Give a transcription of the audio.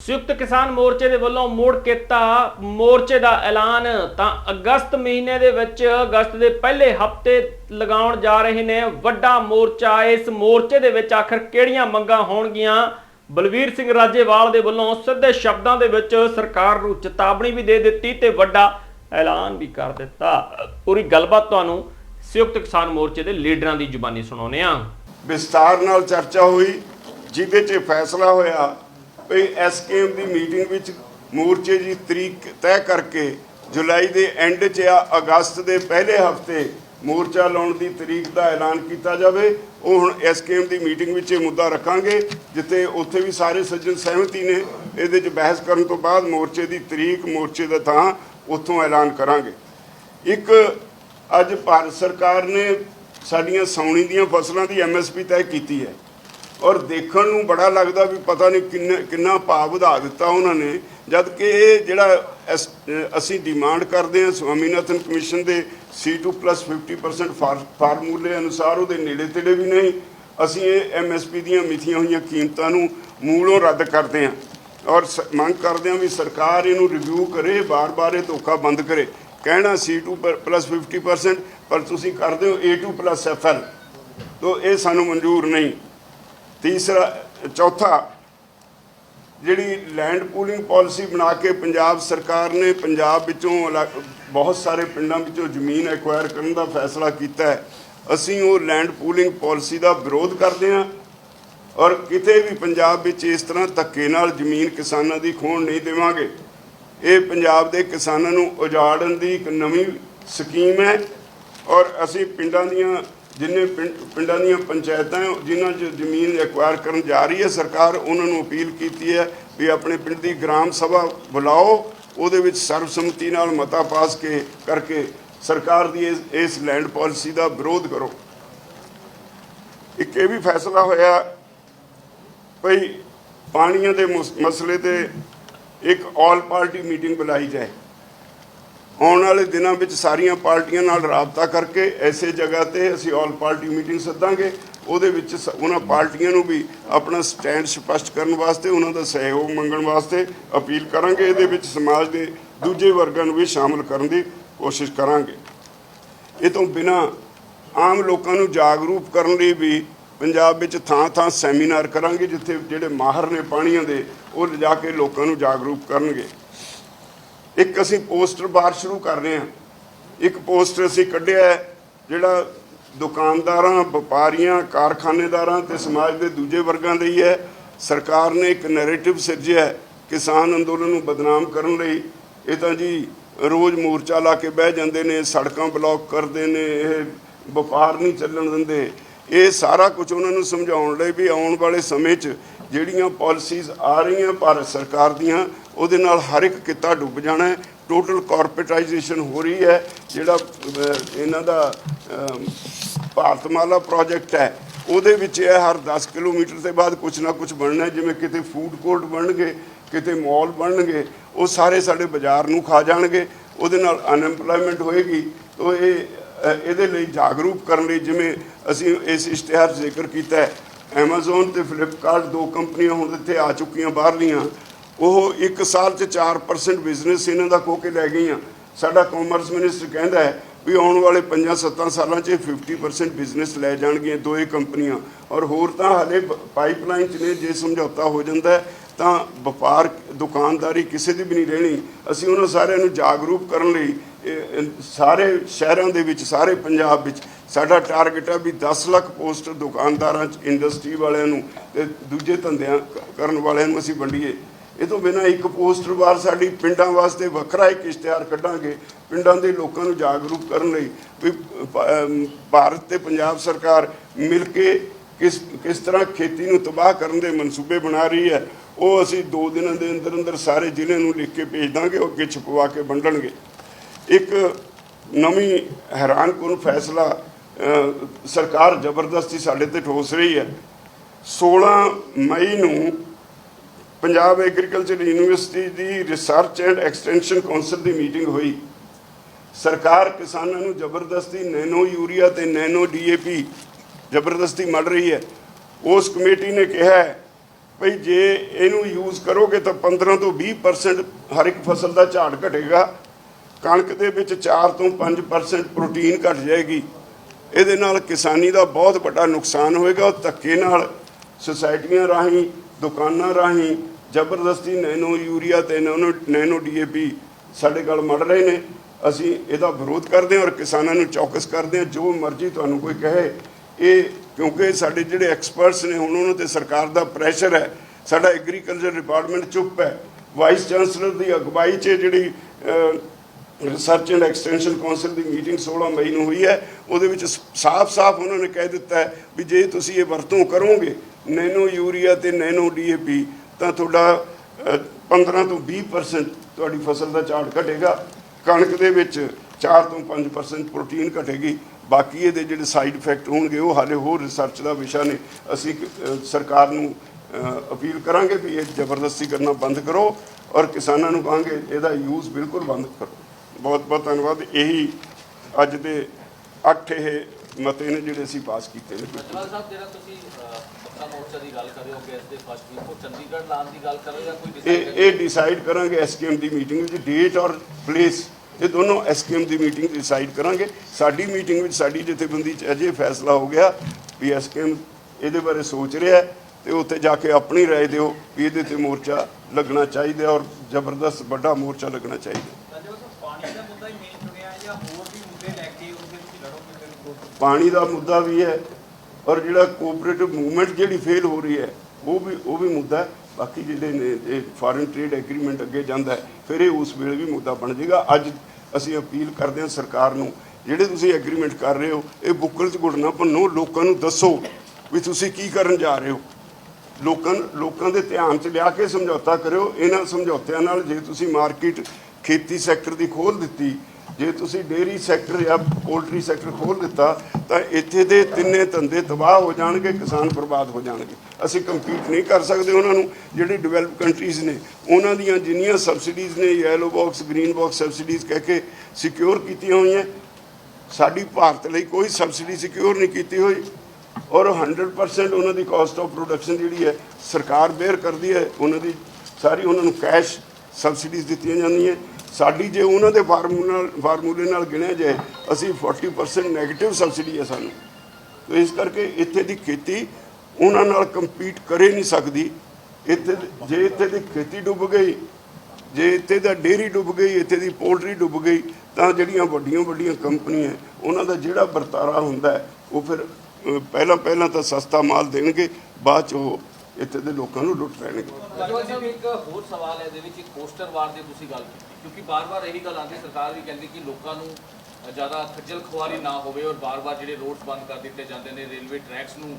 ਸੰਯੁਕਤ ਕਿਸਾਨ ਮੋਰਚੇ ਦੇ ਵੱਲੋਂ ਮੋੜ ਕੀਤਾ ਮੋਰਚੇ ਦਾ ਐਲਾਨ, ਤਾਂ ਅਗਸਤ ਮਹੀਨੇ ਦੇ ਵਿੱਚ ਅਗਸਤ ਦੇ ਪਹਿਲੇ ਹਫ਼ਤੇ ਲਗਾਉਣ ਜਾ ਰਹੇ ਨੇ ਵੱਡਾ ਮੋਰਚਾ। ਇਸ ਮੋਰਚੇ ਦੇ ਵਿੱਚ ਆਖਰ ਕਿਹੜੀਆਂ ਮੰਗਾਂ ਹੋਣਗੀਆਂ? ਬਲਵੀਰ ਸਿੰਘ ਰਾਜੇਵਾਲ ਦੇ ਵੱਲੋਂ ਸਿੱਧੇ ਸ਼ਬਦਾਂ ਦੇ ਵਿੱਚ ਸਰਕਾਰ ਨੂੰ ਚੇਤਾਵਨੀ ਵੀ ਦੇ ਦਿੱਤੀ ਤੇ ਵੱਡਾ ਐਲਾਨ ਵੀ ਕਰ ਦਿੱਤਾ। ਪੂਰੀ ਗੱਲਬਾਤ ਤੁਹਾਨੂੰ ਸੰਯੁਕਤ ਕਿਸਾਨ ਮੋਰਚੇ ਦੇ ਲੀਡਰਾਂ ਦੀ ਜ਼ੁਬਾਨੀ ਸੁਣਾਉਂਦੇ ਹਾਂ। ਵਿਸਤਾਰ ਨਾਲ ਚਰਚਾ ਹੋਈ, ਜਿਹਦੇ 'ਚ ਫੈਸਲਾ ਹੋਇਆ ਵੀ ਐਸਕੇਐਮ ਦੀ ਮੀਟਿੰਗ ਵਿੱਚ ਮੋਰਚੇ ਦੀ ਤਰੀਕ ਤੈਅ ਕਰਕੇ ਜੁਲਾਈ ਦੇ ਐਂਡ 'ਚ ਆ, ਅਗਸਤ ਦੇ ਪਹਿਲੇ ਹਫ਼ਤੇ ਮੋਰਚਾ ਲਾਉਣ ਦੀ ਤਰੀਕ ਦਾ ਐਲਾਨ ਕੀਤਾ ਜਾਵੇ, ਉਹ ਹੁਣ ਐਸਕੇਐਮ ਦੀ ਮੀਟਿੰਗ ਵਿੱਚ ਇਹ ਮੁੱਦਾ ਰੱਖਾਂਗੇ, ਜਿੱਥੇ ਉੱਥੇ ਵੀ ਸਾਰੇ ਸੱਜਣ ਸਹਿਮਤੀ ਨੇ, ਇਹਦੇ 'ਚ ਬਹਿਸ ਕਰਨ ਤੋਂ ਬਾਅਦ ਮੋਰਚੇ ਦੀ ਤਰੀਕ ਮੋਰਚੇ ਦਾ ਥਾਂ ਉੱਥੋਂ ਐਲਾਨ ਕਰਾਂਗੇ। ਇੱਕ ਅੱਜ ਭਾਰਤ ਸਰਕਾਰ ਨੇ ਸਾਡੀਆਂ ਸਾਉਣੀ ਦੀਆਂ ਫਸਲਾਂ ਦੀ ਐਮਐਸਪੀ ਤੈਅ ਕੀਤੀ ਹੈ। ਔਰ ਦੇਖਣ ਨੂੰ ਬੜਾ ਲੱਗਦਾ ਵੀ ਪਤਾ ਨਹੀਂ ਕਿੰਨਾ ਕਿੰਨਾ ਭਾਅ ਵਧਾ ਦਿੱਤਾ ਉਹਨਾਂ ਨੇ ਜਦ ਕਿ ਇਹ ਜਿਹੜਾ ਐਸ- ਅਸੀਂ ਡਿਮਾਂਡ ਕਰਦੇ ਹਾਂ ਸਵਾਮੀਨਾਥਨ ਕਮਿਸ਼ਨ ਦੇ C2 50% ਫਾਰ- ਫਾਰਮੂਲੇ ਅਨੁਸਾਰ, ਉਹਦੇ ਨੇੜੇ ਤੇੜੇ ਵੀ ਨਹੀਂ। ਅਸੀਂ ਇਹ ਐਮਐਸਪੀ ਦੀਆਂ ਮਿਥੀਆਂ ਹੋਈਆਂ ਕੀਮਤਾਂ ਨੂੰ ਮੂਲੋਂ ਰੱਦ ਕਰਦੇ ਹਾਂ। ਔਰ ਸ- ਮੰਗ ਕਰਦੇ ਹਾਂ ਵੀ ਸਰਕਾਰ ਇਹਨੂੰ ਰਿਵਿਊ ਕਰੇ, ਬਾਰ-ਬਾਰ ਇਹ ਧੋਖਾ ਬੰਦ ਕਰੇ। ਕਹਿਣਾ C2 ਪਲੱਸ 50% ਪਰ ਤੁਸੀਂ ਕਰਦੇ ਹੋ A2 ਪਲੱਸ FL ਤੋ ਇਹ ਸਾਨੂੰ ਮਨਜ਼ੂਰ ਨਹੀਂ। ਤੀਸਰਾ, ਚੌਥਾ, ਜਿਹੜੀ ਲੈਂਡ ਪੂਲਿੰਗ ਪਾਲਿਸੀ ਬਣਾ ਕੇ ਪੰਜਾਬ ਸਰਕਾਰ ਨੇ ਪੰਜਾਬ ਵਿੱਚੋਂ ਇਲਾ- ਬਹੁਤ ਸਾਰੇ ਪਿੰਡਾਂ ਵਿੱਚੋਂ ਜ਼ਮੀਨ ਐਕਵਾਇਰ ਕਰਨ ਦਾ ਫੈਸਲਾ ਕੀਤਾ ਹੈ। ਅਸੀਂ ਉਹ ਲੈਂਡ ਪੂਲਿੰਗ ਪਾਲਿਸੀ ਦਾ ਵਿਰੋਧ ਕਰਦੇ ਹਾਂ ਔਰ ਕਿਤੇ ਵੀ ਪੰਜਾਬ ਵਿੱਚ ਇਸ ਤਰ੍ਹਾਂ ਧੱਕੇ ਨਾਲ ਜ਼ਮੀਨ ਕਿਸਾਨਾਂ ਦੀ ਖੋਣ ਨਹੀਂ ਦੇਵਾਂਗੇ। ਇਹ ਪੰਜਾਬ ਦੇ ਕਿਸਾਨਾਂ ਨੂੰ ਉਜਾੜਨ ਦੀ ਇੱਕ ਨਵੀਂ ਸਕੀਮ ਹੈ ਔਰ ਅਸੀਂ ਪਿੰਡਾਂ ਦੀਆਂ ਜਿੰਨੇ ਪਿੰਡ- ਪਿੰਡਾਂ ਦੀਆਂ ਪੰਚਾਇਤਾਂ ਜਿਨ੍ਹਾਂ 'ਚ ਜ਼ਮੀਨ ਐਕਵਾਇਰ ਕਰਨ ਜਾ ਰਹੀ ਹੈ, ਸਰਕਾਰ ਉਹਨਾਂ ਨੂੰ ਅਪੀਲ ਕੀਤੀ ਹੈ ਵੀ ਆਪਣੇ ਪਿੰਡ ਦੀ ਗ੍ਰਾਮ ਸਭਾ ਬੁਲਾਓ, ਉਹਦੇ ਵਿੱਚ ਸਰਬਸੰਮਤੀ ਨਾਲ ਮਤਾ ਪਾਸ ਕੇ, ਕਰਕੇ ਸਰਕਾਰ ਦੀ ਇਸ- ਇਸ ਲੈਂਡ ਪਾਲਿਸੀ ਦਾ ਵਿਰੋਧ ਕਰੋ। ਇੱਕ ਇਹ ਵੀ ਫੈਸਲਾ ਹੋਇਆ ਭਈ ਪਾਣੀਆਂ ਦੇ ਮੁਸ- ਮਸਲੇ ਤੇ ਇੱਕ ਆਲ ਪਾਰਟੀ ਮੀਟਿੰਗ ਬੁਲਾਈ ਜਾਏ। ਆਉਣ ਵਾਲੇ ਦਿਨਾਂ ਵਿੱਚ ਸਾਰੀਆਂ ਪਾਰਟੀਆਂ ਨਾਲ ਰਾਬਤਾ ਕਰਕੇ ਐਸੇ ਜਗ੍ਹਾ ਤੇ ਅਸੀਂ ਆਲ ਪਾਰਟੀ ਮੀਟਿੰਗ ਸੱਦਾਂਗੇ। ਉਹਦੇ ਵਿੱਚ ਸ- ਉਹਨਾਂ ਪਾਰਟੀਆਂ ਨੂੰ ਵੀ ਆਪਣਾ ਸਟੈਂਡ ਸਪਸ਼ਟ ਕਰਨ ਵਾਸਤੇ, ਉਹਨਾਂ ਦਾ ਸਹਿਯੋਗ ਮੰਗਣ ਵਾਸਤੇ ਅਪੀਲ ਕਰਾਂਗੇ। ਇਹਦੇ ਵਿੱਚ ਸਮਾਜ ਦੇ ਦੂਜੇ ਵਰਗਾਂ ਨੂੰ ਵੀ ਸ਼ਾਮਲ ਕਰਨ ਦੀ ਕੋਸ਼ਿਸ਼ ਕਰਾਂਗੇ। ਇਹ ਤੋਂ ਬਿਨਾ ਆਮ ਲੋਕਾਂ ਨੂੰ ਜਾਗਰੂਕ ਕਰਨ ਲਈ ਵੀ ਪੰਜਾਬ ਵਿੱਚ ਥਾਂ-ਥਾਂ ਸੈਮੀਨਾਰ ਕਰਾਂਗੇ, ਜਿੱਥੇ ਜਿਹੜੇ ਮਾਹਰ ਨੇ ਪਾਣੀਆਂ ਦੇ, ਉਹ ਲਿਜਾ ਕੇ ਲੋਕਾਂ ਨੂੰ ਜਾਗਰੂਕ ਕਰਨਗੇ। ਇੱਕ ਅਸੀਂ ਪੋਸਟਰ ਬਾਹਰ ਸ਼ੁਰੂ ਕਰ ਰਹੇ ਹਾਂ। ਇੱਕ ਪੋਸਟਰ ਅਸੀਂ ਕੱਢਿਆ ਜਿਹੜਾ ਦੁਕਾਨਦਾਰਾਂ, ਵਪਾਰੀਆਂ, ਕਾਰਖਾਨੇਦਾਰਾਂ ਤੇ ਸਮਾਜ ਦੇ ਦੂਜੇ ਵਰਗਾਂ ਲਈ ਹੈ ਸਰਕਾਰ ਨੇ ਇੱਕ ਨੈਰੇਟਿਵ ਸਿਰਜਿਆ ਕਿਸਾਨ ਅੰਦੋਲਨ ਨੂੰ ਬਦਨਾਮ ਕਰਨ ਲਈ। ਇਹ ਤਾਂ ਜੀ ਰੋਜ਼ ਮੋਰਚਾ ਲਾ ਕੇ ਬਹਿ ਜਾਂਦੇ ਨੇ, ਸੜਕਾਂ ਬਲੌਕ ਕਰਦੇ ਨੇ, ਇਹ ਵਪਾਰ ਨਹੀਂ ਚੱਲਣ ਦਿੰਦੇ। ਇਹ ਸਾਰਾ ਕੁਝ ਉਹਨਾਂ ਨੂੰ ਸਮਝਾਉਣ ਲਈ ਵੀ ਆਉਣ ਵਾਲੇ ਸਮੇਂ 'ਚ ਜਿਹੜੀਆਂ ਪਾਲਿਸੀਜ਼ ਆ ਰਹੀਆਂ ਭਾਰਤ ਸਰਕਾਰ ਦੀਆਂ ਉਹਦੇ ਨਾਲ ਹਰ ਇੱਕ ਕਿੱਤਾ ਡੁੱਬ ਜਾਣਾ ਟੋਟਲ ਕਾਰਪੋਰੇਟਾਈਜੇਸ਼ਨ ਹੋ ਰਹੀ ਹੈ। ਜਿਹੜਾ ਇਹਨਾਂ ਦਾ ਭਾਰਤਮਾਲਾ ਪ੍ਰੋਜੈਕਟ ਹੈ, ਉਹਦੇ ਵਿੱਚ ਇਹ ਹਰ 10 ਕਿਲੋਮੀਟਰ ਦੇ ਬਾਅਦ ਕੁਝ ਨਾ ਕੁਝ ਬਣਨਾ ਜਿਵੇਂ ਕਿਤੇ ਫੂਡ ਕੋਰਟ ਬਣਨਗੇ, ਕਿਤੇ ਮਾਲ ਬਣਨਗੇ, ਉਹ ਸਾਰੇ ਸਾਡੇ ਬਾਜ਼ਾਰ ਨੂੰ ਖਾ ਜਾਣਗੇ। ਉਹਦੇ ਨਾਲ ਅਨਐਮਪਲੋਇਮੈਂਟ ਹੋਏਗੀ। ਤੋ ਇਹ ਇਹਦੇ ਲਈ ਜਾਗਰੂਕ ਕਰਨ ਲਈ ਜਿਵੇਂ ਅਸੀਂ ਇਸ ਇਸ਼ਤਿਹਾਰ ਜ਼ਿਕਰ ਕੀਤਾ ਹੈ। Amazon ਤੇ Flipkart ਦੋ ਕੰਪਨੀਆਂ ਹੁਣ ਇੱਥੇ ਆ ਚੁੱਕੀਆਂ ਬਾਹਰਲੀਆਂ। ਉਹ ਇੱਕ ਸਾਲ 'ਚ 4% ਬਿਜ਼ਨਸ ਇਹਨਾਂ ਦਾ ਖੋ ਕੇ ਲੈ ਗਈਆਂ। ਸਾਡਾ ਕਾਮਰਸ ਮਿਨਿਸਟਰ ਕਹਿੰਦਾ ਹੈ ਵੀ ਆਉਣ ਵਾਲੇ 5-7 ਸਾਲਾਂ 'ਚ ਇਹ 50% ਬਿਜ਼ਨਸ ਲੈ ਜਾਣਗੀਆਂ ਦੋਏ ਕੰਪਨੀਆਂ। ਔਰ ਹੋਰ ਤਾਂ ਹਲੇ ਪਾਈਪਲਾਈਨ 'ਚ ਨੇ, ਜੇ ਸਮਝੌਤਾ ਹੋ ਜਾਂਦਾ ਤਾਂ ਵਪਾਰ, ਦੁਕਾਨਦਾਰੀ ਕਿਸੇ ਦੀ ਵੀ ਨਹੀਂ ਰਹਿਣੀ। ਅਸੀਂ ਉਹਨਾਂ ਸਾਰਿਆਂ ਨੂੰ ਜਾਗਰੂਕ ਕਰਨ ਲਈ ਸਾਰੇ ਸ਼ਹਿਰਾਂ ਦੇ ਵਿੱਚ, ਸਾਰੇ ਪੰਜਾਬ ਵਿੱਚ ਸਾਡਾ ਟਾਰਗੇਟ ਹੈ ਵੀ 10 ਲੱਖ ਪੋਸਟਰ ਦੁਕਾਨਦਾਰਾਂ ਚ ਇੰਡਸਟਰੀ ਵਾਲਿਆਂ ਨੂੰ ਤੇ ਦੂਜੇ ਧੰਦਿਆਂ ਕਰਨ ਵਾਲਿਆਂ ਨੂੰ ਅਸੀਂ ਵੰਡੀਏ। ਇਹ ਤੋਂ ਬਿਨਾਂ ਇੱਕ ਪੋਸਟਰ ਵਾਰ ਸਾਡੀ ਪਿੰਡਾਂ ਵਾਸਤੇ ਵੱਖਰਾ ਇੱਕ ਇਸ਼ਤਿਹਾਰ ਕੱਢਾਂਗੇ, ਪਿੰਡਾਂ ਦੇ ਲੋਕਾਂ ਨੂੰ ਜਾਗਰੂਕ ਕਰਨ ਲਈ ਵੀ ਭਾਰਤ ਤੇ ਪੰਜਾਬ ਸਰਕਾਰ ਮਿਲ ਕੇ ਕਿਸ ਕਿਸ ਤਰ੍ਹਾਂ ਖੇਤੀ ਨੂੰ ਤਬਾਹ ਕਰਨ ਦੇ ਮਨਸੂਬੇ ਬਣਾ ਰਹੀ ਹੈ, ਉਹ ਅਸੀਂ 2 ਦਿਨਾਂ ਦੇ ਅੰਦਰ ਅੰਦਰ ਸਾਰੇ ਜ਼ਿਲ੍ਹੇ ਨੂੰ ਲਿਖ ਕੇ ਭੇਜ ਦਾਂਗੇ, ਉਹ ਅੱਗੇ ਛਪਵਾ ਕੇ ਵੰਡਣਗੇ। ਇੱਕ ਨਵੀਂ ਹੈਰਾਨਕੁਨ ਫੈਸਲਾ ਸਰਕਾਰ ਜ਼ਬਰਦਸਤੀ ਸਾਡੇ ਤੇ ਠੋਸ ਰਹੀ ਹੈ। 16 ਮਈ ਨੂੰ ਪੰਜਾਬ ਐਗਰੀਕਲਚਰ ਯੂਨੀਵਰਸਿਟੀ ਦੀ ਰਿਸਰਚ ਐਂਡ ਐਕਸਟੈਂਸ਼ਨ ਕੌਂਸਲ ਦੀ ਮੀਟਿੰਗ ਹੋਈ। ਸਰਕਾਰ ਕਿਸਾਨਾਂ ਨੂੰ ਜ਼ਬਰਦਸਤੀ ਨੈਨੋ ਯੂਰੀਆ ਤੇ ਨੈਨੋ ਡੀਏਪੀ ਜ਼ਬਰਦਸਤੀ ਮਿਲ ਰਹੀ ਹੈ। ਉਸ ਕਮੇਟੀ ਨੇ ਕਿਹਾ ਹੈ ਭਈ ਜੇ ਇਹਨੂੰ ਯੂਜ਼ ਕਰੋਗੇ ਤਾਂ 15 ਤੋਂ 20% ਹਰ ਇੱਕ ਫਸਲ ਦਾ ਝਾੜ ਘਟੇਗਾ। ਕਣਕ ਦੇ ਵਿੱਚ 4 ਤੋਂ 5% ਪ੍ਰੋਟੀਨ ਘਟ ਜਾਏਗੀ। ਇਹਦੇ ਨਾਲ ਕਿਸਾਨੀ ਦਾ ਬਹੁਤ ਵੱਡਾ ਨੁਕਸਾਨ ਹੋਏਗਾ। ਉਹ ਧੱਕੇ ਨਾਲ ਸੁਸਾਇਟੀਆਂ ਰਾਹੀਂ, ਦੁਕਾਨਾਂ ਰਾਹੀਂ ਜ਼ਬਰਦਸਤੀ ਨੈਨੋ ਯੂਰੀਆ ਤੇ ਨੈਨੋ ਨੈਨੋ ਡੀਏਪੀ ਸਾਡੇ ਕੋਲ ਮੜ ਰਹੇ ਨੇ। ਅਸੀਂ ਇਹਦਾ ਵਿਰੋਧ ਕਰਦੇ ਹਾਂ ਔਰ ਕਿਸਾਨਾਂ ਨੂੰ ਚੌਕਸ ਕਰਦੇ ਹਾਂ। ਜੋ ਮਰਜ਼ੀ ਤੁਹਾਨੂੰ ਕੋਈ ਕਹੇ, ਇਹ ਕਿਉਂਕਿ ਸਾਡੇ ਜਿਹੜੇ ਐਕਸਪਰਟਸ ਨੇ, ਹੁਣ ਉਹਨਾਂ ਤੇ ਸਰਕਾਰ ਦਾ ਪ੍ਰੈਸ਼ਰ ਹੈ। ਸਾਡਾ ਐਗਰੀਕਲਚਰ ਡਿਪਾਰਟਮੈਂਟ ਚੁੱਪ ਹੈ। ਵਾਈਸ ਚਾਂਸਲਰ ਦੀ ਅਗਵਾਈ 'ਚ ਜਿਹੜੀ ਰਿਸਰਚ ਐਂਡ ਐਕਸਟੈਂਸ਼ਨ ਕੌਂਸਲ ਦੀ ਮੀਟਿੰਗ 16 ਮਈ ਨੂੰ ਹੋਈ ਹੈ। ਉਹਦੇ ਵਿੱਚ ਸਾਫ਼-ਸਾਫ਼ ਉਹਨਾਂ ਨੇ ਕਹਿ ਦਿੱਤਾ ਹੈ ਵੀ ਜੇ ਤੁਸੀਂ ਇਹ ਵਰਤੋਂ ਕਰੋਗੇ, ਨੈਨੋ ਯੂਰੀਆ ਤੇ ਨੈਨੋ ਡੀਏਪੀ ਤਾਂ ਤੁਹਾਡਾ ਅ, 15 ਤੋਂ 20% ਤੁਹਾਡੀ ਫਸਲ ਦਾ ਝਾੜ ਘਟੇਗਾ। ਕਣਕ ਦੇ ਵਿੱਚ 4 ਤੋਂ 5% ਪ੍ਰੋਟੀਨ ਘਟੇਗੀ। ਬਾਕੀ ਇਹਦੇ ਜਿਹੜੇ ਸਾਈਡ ਇਫੈਕਟ ਹੋਣਗੇ ਉਹ ਹਾਲੇ ਹੋਰ ਰਿਸਰਚ ਦਾ ਵਿਸ਼ਾ ਨੇ। ਅਸੀਂ ਸਰਕਾਰ ਨੂੰ ਅਪੀਲ ਕਰਾਂਗੇ ਵੀ ਇਹ ਜ਼ਬਰਦਸਤੀ ਕਰਨਾ ਬੰਦ ਕਰੋ ਔਰ ਕਿਸਾਨਾਂ ਨੂੰ ਕਹਾਂਗੇ ਇਹਦਾ ਯੂਜ਼ ਬਿਲਕੁਲ ਬੰਦ ਕਰੋ। ਬਹੁਤ ਬਹੁਤ ਧੰਨਵਾਦ। ਇਹੀ ਅੱਜ ਦੇ ਅੱਠ ਇਹ ਮਤੇ ਨੇ ਜਿਹੜੇ ਅਸੀਂ ਪਾਸ ਕੀਤੇ ਨੇ ਜਵਾਲ ਸਾਹਿਬ ਜਿਹੜਾ ਤੁਸੀਂ ਅਹ, ਮੱਕਾ ਮੋਰਚਾ ਦੀ ਗੱਲ ਕਰ ਰਹੇ ਹੋ ਕਿ ਇਸ ਦੇ ਫਸਟ ਵੀਕ ਨੂੰ ਚੰਡੀਗੜ੍ਹ ਲਾਉਣ ਦੀ ਗੱਲ ਕਰ ਰਹੇ ਹੋ ਜਾਂ ਕੋਈ ਇਹ ਡਿਸਾਈਡ ਇਹ ਡਿਸਾਈਡ ਕਰਾਂਗੇ ਐਸਕੇਐਮ ਦੀ ਮੀਟਿੰਗ ਵਿੱਚ ਡੇਟ ਔਰ ਪਲੇਸ ਇਹ ਦੋਨੋਂ ਐਸਕੇਐਮ ਦੀ ਮੀਟਿੰਗ ਡਿਸਾਈਡ ਕਰਾਂਗੇ ਸਾਡੀ ਮੀਟਿੰਗ ਵਿੱਚ ਸਾਡੀ ਜਥੇਬੰਦੀ ਚ ਅਜੇ ਫੈਸਲਾ ਹੋ ਗਿਆ ਵੀ ਐਸਕੇਐਮ ਇਹਦੇ ਬਾਰੇ ਸੋਚ ਰਿਹਾ ਹੈ ਤੇ ਉੱਥੇ ਜਾ ਕੇ ਆਪਣੀ رائے ਦਿਓ ਵੀ ਇਹਦੇ ਤੇ ਮੋਰਚਾ ਲੱਗਣਾ ਚਾਹੀਦਾ ਔਰ ਜ਼ਬਰਦਸਤ ਵੱਡਾ ਮੋਰਚਾ ਲੱਗਣਾ ਚਾਹੀਦਾ ਪਾਣੀ ਦਾ ਮੁੱਦਾ ਵੀ ਹੈ ਔਰ ਜਿਹੜਾ ਕੋਆਪਰੇਟਿਵ ਮੂਵਮੈਂਟ ਜਿਹੜੀ ਫੇਲ ਹੋ ਰਹੀ ਹੈ, ਉਹ ਵੀ ਉਹ ਵੀ ਮੁੱਦਾ ਹੈ। ਬਾਕੀ ਜਿਹੜੇ ਨੇ, ਇਹ ਫਾਰਨ ਟ੍ਰੇਡ ਐਗਰੀਮੈਂਟ ਅੱਗੇ ਜਾਂਦਾ ਹੈ, ਫਿਰ ਇਹ ਉਸ ਵੇਲੇ ਵੀ ਮੁੱਦਾ ਬਣ ਜਾਏਗਾ। ਅੱਜ ਅਸੀਂ ਅਪੀਲ ਕਰਦੇ ਹਾਂ ਸਰਕਾਰ ਨੂੰ, ਜਿਹੜੇ ਤੁਸੀਂ ਐਗਰੀਮੈਂਟ ਕਰ ਰਹੇ ਹੋ, ਇਹ ਬੁੱਕਲ 'ਚ ਗੁੜਨਾ ਭੰਨੋ, ਲੋਕਾਂ ਨੂੰ ਦੱਸੋ ਵੀ ਤੁਸੀਂ ਕੀ ਕਰਨ ਜਾ ਰਹੇ ਹੋ। ਲੋਕਾਂ ਲੋਕਾਂ ਦੇ ਧਿਆਨ 'ਚ ਲਿਆ ਕੇ ਸਮਝੌਤਾ ਕਰਿਓ। ਇਹਨਾਂ ਸਮਝੌਤਿਆਂ ਨਾਲ ਜੇ ਤੁਸੀਂ ਮਾਰਕੀਟ ਖੇਤੀ ਸੈਕਟਰ ਦੀ ਖੋਲ ਦਿੱਤੀ ਜੇ ਤੁਸੀਂ ਡੇਅਰੀ ਸੈਕਟਰ ਜਾਂ ਪੋਲਟਰੀ ਸੈਕਟਰ ਖੋਲ ਦਿੱਤਾ, ਤਾਂ ਇੱਥੇ ਦੇ ਤਿੰਨੇ ਧੰਦੇ ਤਬਾਹ ਹੋ ਜਾਣਗੇ, ਕਿਸਾਨ ਬਰਬਾਦ ਹੋ ਜਾਣਗੇ। ਅਸੀਂ ਕੰਪੀਟ ਨਹੀਂ ਕਰ ਸਕਦੇ ਉਹਨਾਂ ਨੂੰ, ਜਿਹੜੀ ਡਿਵੈਲਪ ਕੰਟਰੀਜ਼ ਨੇ, ਉਹਨਾਂ ਦੀਆਂ ਜਿੰਨੀਆਂ ਸਬਸਿਡੀਜ਼ ਨੇ yellow box green box subsidies ਕਹਿ ਕੇ ਸਿਕਿਉਰ ਕੀਤੀਆਂ ਹੋਈਆਂ। ਸਾਡੀ ਭਾਰਤ ਲਈ ਕੋਈ ਸਬਸਿਡੀ ਸਿਕਿਉਰ ਨਹੀਂ ਕੀਤੀ ਹੋਈ। ਔਰ 100% ਉਹਨਾਂ ਦੀ ਕਾਸਟ ਆਫ ਪ੍ਰੋਡਕਸ਼ਨ ਜਿਹੜੀ ਹੈ, ਸਰਕਾਰ ਬੇਅਰ ਕਰਦੀ ਹੈ। ਉਹਨਾਂ ਦੀ ਸਾਰੀ ਉਹਨਾਂ ਨੂੰ ਕੈਸ਼ ਸਬਸਿਡੀਜ਼ ਦਿੱਤੀਆਂ ਜਾਂਦੀਆਂ। ਸਾਡੀ ਜੇ ਉਹਨਾਂ ਦੇ ਫਾਰਮੂਲੇ ਨਾਲ ਫਾਰਮੂਲੇ ਨਾਲ ਗਿਣਿਆ ਜਾਏ, ਅਸੀਂ 40% 네ਗੇਟਿਵ ਸਬਸਿਡੀ ਹੈ ਸਾਨੂੰ। ਤੋ ਇਸ ਕਰਕੇ ਇੱਥੇ ਦੀ ਖੇਤੀ ਉਹਨਾਂ ਨਾਲ ਕੰਪੀਟ ਕਰੇ ਨਹੀਂ ਸਕਦੀ। ਇੱਥੇ ਜੇ ਇੱਥੇ ਦੀ ਖੇਤੀ ਡੁੱਬ ਗਈ, ਜੇ ਇੱਥੇ ਦਾ ਡੇਅਰੀ ਡੁੱਬ ਗਈ, ਇੱਥੇ ਦੀ ਪੋਲਟਰੀ ਡੁੱਬ ਗਈ, ਤਾਂ ਜਿਹੜੀਆਂ ਵੱਡੀਆਂ ਵੱਡੀਆਂ ਕੰਪਨੀਆਂ ਉਹਨਾਂ ਦਾ ਜਿਹੜਾ ਵਰਤਾਰਾ ਹੁੰਦਾ ਉਹ ਫਿਰ ਪਹਿਲਾਂ ਪਹਿਲਾਂ ਤਾਂ ਸਸਤਾ ਮਾਲ ਦੇਣਗੇ, ਬਾਅਦ ਚ ਉਹ ਇੱਥੇ ਦੇ ਲੋਕਾਂ ਨੂੰ ਲੁੱਟ ਲੈਣਗੇ ਇੱਕ ਹੋਰ ਸਵਾਲ ਹੈ, ਇਹਦੇ ਵਿੱਚ ਇੱਕ ਵਾਰ ਦੀ ਤੁਸੀਂ ਗੱਲ ਕੀਤੀ। ਕਿਉਂਕਿ ਬਾਰ-ਬਾਰ ਇਹੀ ਗੱਲ ਆਉਂਦੀ, ਸਰਕਾਰ ਵੀ ਕਹਿੰਦੀ ਕਿ ਲੋਕਾਂ ਨੂੰ ਜ਼ਿਆਦਾ ਖੱਜਲ ਖੁਆਰੀ ਨਾ ਹੋਵੇ ਔਰ ਬਾਰ-ਬਾਰ ਜਿਹੜੇ ਰੋਡਸ ਬੰਦ ਕਰ ਦਿੱਤੇ ਜਾਂਦੇ ਨੇ, ਰੇਲਵੇ ਟਰੈਕਸ ਨੂੰ